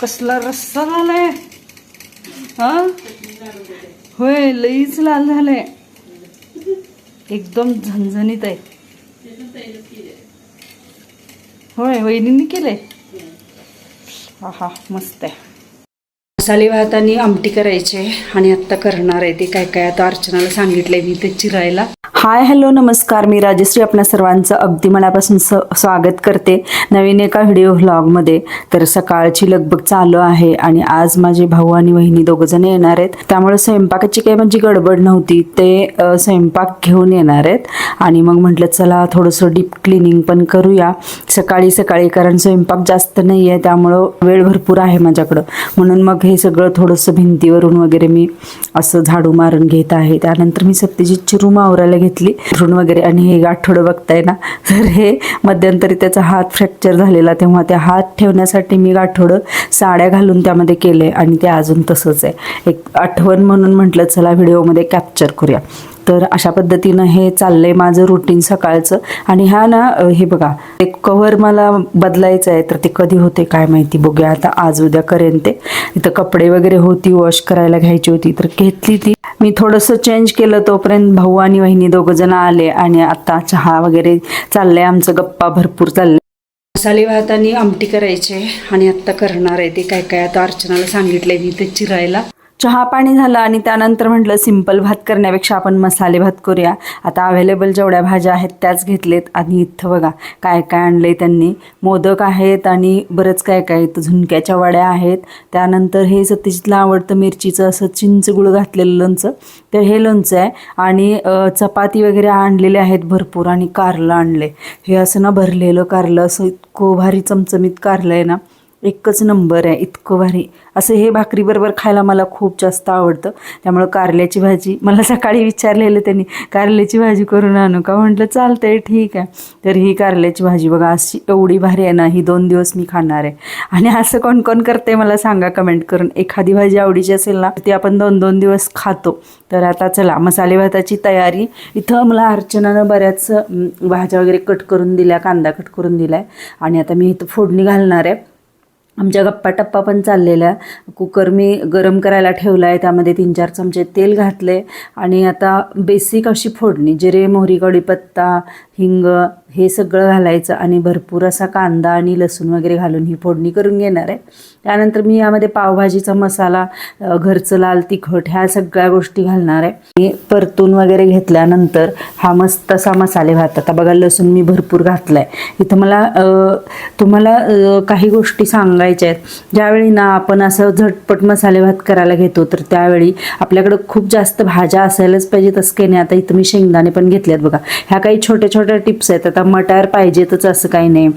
कसला रस्सा झालाय? हा? होय लईच लाल झालाय. एकदम झणझणीत आहे. होय वहिनींनी केलंय? हा हा मस्त आहे. मसाले भात आणि आमटी करायचे आणि आत्ता करणार आहे ते. काय काय आता अर्चनाला सांगितलंय मी ते चिरायला. हाय हॅलो नमस्कार. मी राजश्री आपल्या सर्वांचं अगदी मनापासून स स्वागत करते नवीन एका व्हिडिओ व्लॉगमध्ये. तर सकाळची लगबग चालू आहे आणि आज माझे भाऊ आणि वहिनी दोघंजण येणार आहेत. त्यामुळे स्वयंपाकाची काही माझी गडबड नव्हती. ते स्वयंपाक घेऊन येणार आहेत. आणि मग म्हटलं चला थोडंसं डीप क्लिनिंग पण करूया. सकाळी सकाळी कारण स्वयंपाक जास्त नाही आहे त्यामुळं वेळ भरपूर आहे माझ्याकडं. म्हणून मग हे सगळं थोडंसं भिंतीवरून वगैरे मी असं झाडू मारून घेत आहे. त्यानंतर मी सत्यजितची रूम आवरायला घेतली. ऋण वगैरे आणि हे आठवडं बघताय ना. तर हे मध्यंतरी त्याचा हात फ्रॅक्चर झालेला तेव्हा त्या हात ठेवण्यासाठी मी गाठोडं साड्या घालून त्यामध्ये केले आणि ते अजून तसंच आहे. एक आठवण म्हणून म्हटलं चला व्हिडिओमध्ये कॅप्चर करूया. तर अशा पद्धतीनं हे चाललंय माझं रुटीन सकाळचं. आणि हा ना हे बघा एक कव्हर मला बदलायचं आहे. तर ते कधी होते काय माहिती बघूया. आता आज उद्या करेन ते. इथं कपडे वगैरे होती वॉश करायला घ्यायची होती. तर घेतली ती. मी थोडंसं चेंज केलं तोपर्यंत भाऊ आणि वहिनी दोघं जण आले. आणि आता चहा वगैरे चाललंय. आमचं गप्पा भरपूर चाललंय. मसाले भात आणि आमटी करायचे आणि आत्ता करणार आहे ते. काय काय आता अर्चनाला सांगितलंय मी ते चिरायला. चहा पाणी झालं आणि त्यानंतर म्हटलं सिंपल भात करण्यापेक्षा आपण मसाले भात करूया. आता अवेलेबल जेवढ्या भाज्या आहेत त्याच घेतलेत. आणि इथं बघा काय काय आणलं आहे त्यांनी. मोदक आहेत आणि बरंच काय काय इथं झुणक्याच्या वड्या आहेत. त्यानंतर हे सत्यजितला आवडतं मिरचीचं असं चिंचगुळ घातलेलं लोणचं. तर हे लोणचं आहे. आणि चपाती वगैरे आणलेले आहेत भरपूर आणि कारलं आणले हे असं ना भरलेलं कारलं असं इतकं भारी चमचमीत कारलं आहे ना. एकच नंबर आहे इतकं भारी. असं हे भाकरीबरोबर खायला मला खूप जास्त आवडतं. त्यामुळं कारल्याची भाजी मला सकाळी विचारलेलं त्यांनी कारल्याची भाजी करून आणू का? म्हटलं चालतं आहे ठीक आहे. तर ही कारल्याची भाजी बघा अशी एवढी भारी आहे ना ही दोन दिवस मी खाणार आहे. आणि असं कोण कोण करते मला सांगा कमेंट करून. एखादी भाजी आवडीची असेल ना ती आपण दोन दोन दिवस खातो. तर आता चला मसाले भाताची तयारी. इथं मला अर्चनानं बऱ्याच भाज्या वगैरे कट करून दिल्या कांदा कट करून दिलाय. आणि आता मी इथं फोडणी घालणार आहे. आमच्या गप्पा टप्पा पण चाललेल्या. कुकर मी गरम करायला ठेवला आहे त्यामध्ये तीन चार चमचे तेल घातले आणि आता बेसिक अशी फोडणी जिरे मोहरी कढीपत्ता हिंग हे सगळं घालायचं आणि भरपूर असा कांदा आणि लसूण वगैरे घालून ही फोडणी करून घेणार आहे. त्यानंतर मी यामध्ये पावभाजीचा मसाला घरचं लाल तिखट ह्या सगळ्या गोष्टी घालणार आहे. मी परतून वगैरे घेतल्यानंतर हा मस्त असा मसाले भात. आता बघा लसूण मी भरपूर घातलाय. इथं मला तुम्हाला काही गोष्टी सांगायच्या आहेत. ज्यावेळी ना आपण असं झटपट मसाले भात करायला घेतो तर त्यावेळी आपल्याकडं खूप जास्त भाज्या असायलाच पाहिजेत असं काही नाही. आता इथं मी शेंगदाणे पण घेतल्यात बघा. ह्या काही छोट्या छोट्या टिप्स आहेत. आता मटार पाहिजेतच असं काही नाही.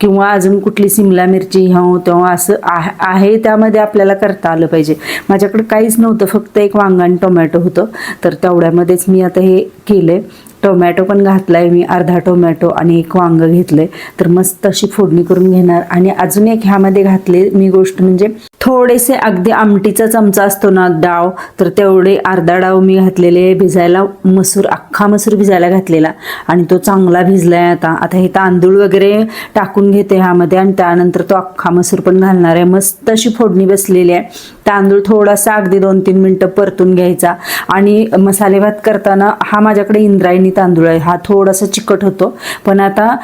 किंवा अजून कुठली सिमला मिरची हो तेव्हा असं आहे त्यामध्ये आपल्याला करता आलं पाहिजे. माझ्याकडे काहीच नव्हतं फक्त एक वांगा आणि टोमॅटो होतं. तर तेवढ्यामध्येच मी आता हे केले टोमॅटो पण घातला आहे मी अर्धा टोमॅटो आणि एक वांग घेतलंय. तर मस्त अशी फोडणी करून घेणार. आणि अजून एक ह्यामध्ये घातले मी गोष्ट म्हणजे थोडेसे अगदी आमटीचा चमचा असतो ना डाव तर तेवढे अर्धा डाव मी घातलेले भिजायला. मसूर अख्खा मसूर भिजायला घातलेला. आणि तो चांगला भिजलाय आता. आता हे तांदूळ वगैरे टाकून घेते ह्यामध्ये आणि त्यानंतर तो अख्खा मसूर पण घालणार आहे. मस्त अशी फोडणी बसलेली आहे. तांदूळ थोडासा अगदी दोन तीन मिनटं परतून घ्यायचा. आणि मसाले भात करताना हा माझ्याकडे इंद्रायणी तांदूळ आहे. हा थोडासा चिकट होतो. पण आता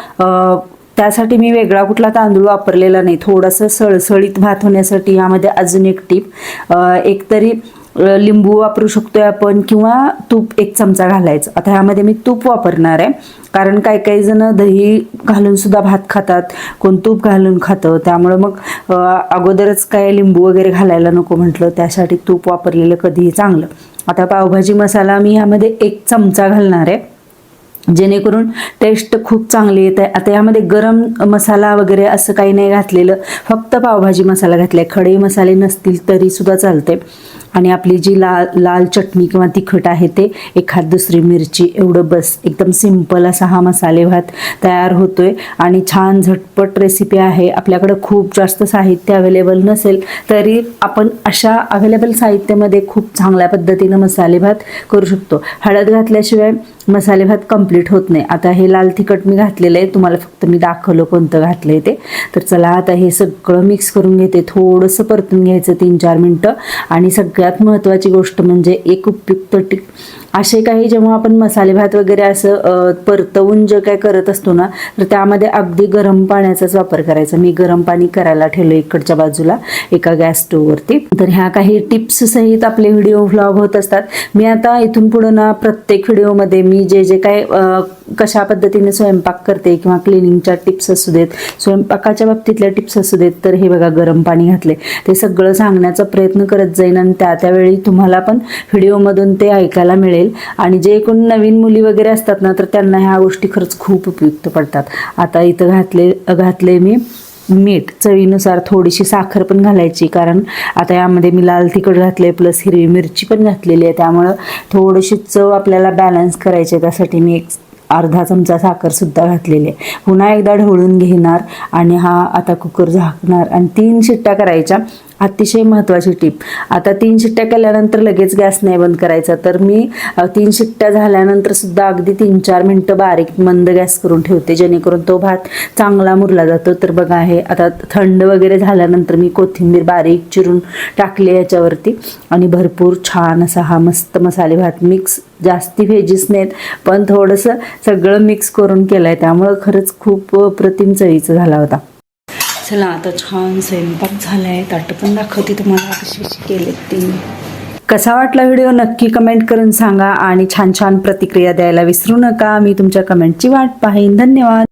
त्यासाठी मी वेगळा कुठला तांदूळ वापरलेला नाही. थोडासा सळसळीत भात होण्यासाठी यामध्ये अजून एक टीप एक तरी लिंबू वापरू शकतोय आपण किंवा तूप एक चमचा घालायचं. आता ह्यामध्ये मी तूप वापरणार आहे. कारण काही काही जण दही घालून सुद्धा भात खातात कोण तूप घालून खातं. त्यामुळं मग अगोदरच काय लिंबू वगैरे घालायला नको म्हटलं. त्यासाठी तूप वापरलेलं कधीही चांगलं. आता पावभाजी मसाला मी ह्यामध्ये एक चमचा घालणार आहे. जेणेकरून टेस्ट खूप चांगली येत आहे. आता यामध्ये गरम मसाला वगैरे असं काही नाही घातलेलं. फक्त पावभाजी मसाला घातलाय. खडे मसाले नसतील तरी सुद्धा चालते आणि आपली जी लाल लाल चटणी किंवा तिखट आहे ते एखाद दुसरी मिरची एवढं बस. एकदम सिंपल असा हा मसाले भात तयार आहे आणि छान झटपट रेसिपी आहे. आपल्याकडं खूप जास्त साहित्य अवेलेबल नसेल तरी आपण अशा अवेलेबल साहित्यामध्ये खूप चांगल्या पद्धतीनं मसाले भात करू शकतो. हळद घातल्याशिवाय मसाले भात कंप्लीट होत नाही. आता हे लाल तिखट मी घातलेलं आहे. तुम्हाला फक्त मी दाखवलं कोणतं घातलं आहे ते. तर चला आता हे सगळं मिक्स करून घेते. थोडंसं परतून घ्यायचं तीन चार मिनटं. आणि सगळ्या सगळ्यात महत्त्वाची गोष्ट म्हणजे एक उपयुक्त टिक असे काही जेव्हा आपण मसाले भात वगैरे असं परतवून जे काय करत असतो ना तर त्यामध्ये अगदी गरम पाण्याचाच वापर करायचा. मी गरम पाणी करायला ठेवलं इकडच्या बाजूला एका गॅस स्टोववरती तर ह्या काही टिप्स सहित आपले व्हिडिओ व्लॉग होत असतात. मी आता इथून पुढं ना प्रत्येक व्हिडिओमध्ये मी जे जे काय कशा पद्धतीने स्वयंपाक करते किंवा क्लिनिंगच्या टिप्स असू देत स्वयंपाकाच्या बाबतीतल्या टिप्स असू देत तर हे बघा गरम पाणी घातले ते सगळं सांगण्याचा प्रयत्न करत जाईन आणि त्या त्यावेळी तुम्हाला पण व्हिडिओमधून ते ऐकायला मिळेल. आणि जे कोण नवीन मुली वगैरे असतात ना तर त्यांना ह्या गोष्टी खरंच खूप उपयुक्त पडतात. आता इथं घातले घातले मी मीठ. चवीनुसार थोडीशी साखर पण घालायची कारण आता यामध्ये मी लाल तिखट घातले प्लस हिरवी मिरची पण घातलेली आहे. त्यामुळं थोडीशी चव आपल्याला बॅलन्स करायची आहे. त्यासाठी मी एक अर्धा चमचा साखरसुद्धा घातलेली आहे. पुन्हा एकदा ढवळून घेणार आणि हा आता कुकर झाकणार. आणि तीन शिट्ट्या करायच्या. अतिशय महत्त्वाची टीप. आता तीन शिट्ट्या केल्यानंतर लगेच गॅस नाही बंद करायचा. तर मी तीन शिट्ट्या झाल्यानंतर सुद्धा अगदी तीन चार मिनटं बारीक मंद गॅस करून ठेवते. जेणेकरून तो भात चांगला मुरला जातो. तर बघा आहे आता थंड वगैरे झाल्यानंतर मी कोथिंबीर बारीक चिरून टाकली याच्यावरती. आणि भरपूर छान असा हा मस्त मसाले भात मिक्स. जास्ती व्हेजीस नाहीत पण थोडंसं सगळं मिक्स करून केलं आहे त्यामुळं खरंच खूप प्रतिम चवीचं झाला होता. चला आता छान स्वयंपाक झाला आहे ताटं पण दाखवते तुम्हाला कशी केले ती. कसा वाटला व्हिडिओ नक्की कमेंट करून सांगा आणि छान छान प्रतिक्रिया द्यायला विसरू नका. मी तुमच्या कमेंटची वाट पाहीन. धन्यवाद.